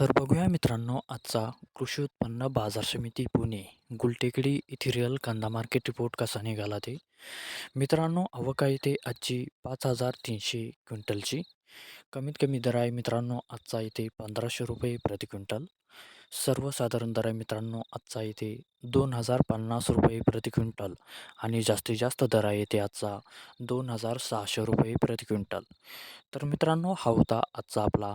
तर बघूया मित्रांनो आजचा कृषी उत्पन्न बाजार समिती पुणे गुलटेकडी इथिरियल कांदा मार्केट रिपोर्ट कसा निघाला ते? मित्रांनो अवका आहे ते आजची पाच हजार तीनशे क्विंटलची. कमीत कमी दर आहे मित्रांनो आजचा इथे पंधराशे रुपये प्रति क्विंटल. सर्वसाधारण दर आहे मित्रांनो आजचा इथे दोन हजार पन्नास रुपये प्रति क्विंटल. आणि जास्तीत जास्त दर आहे इथे आजचा दोन हजार सहाशे रुपये प्रति क्विंटल. तर मित्रांनो हा होता आजचा आपला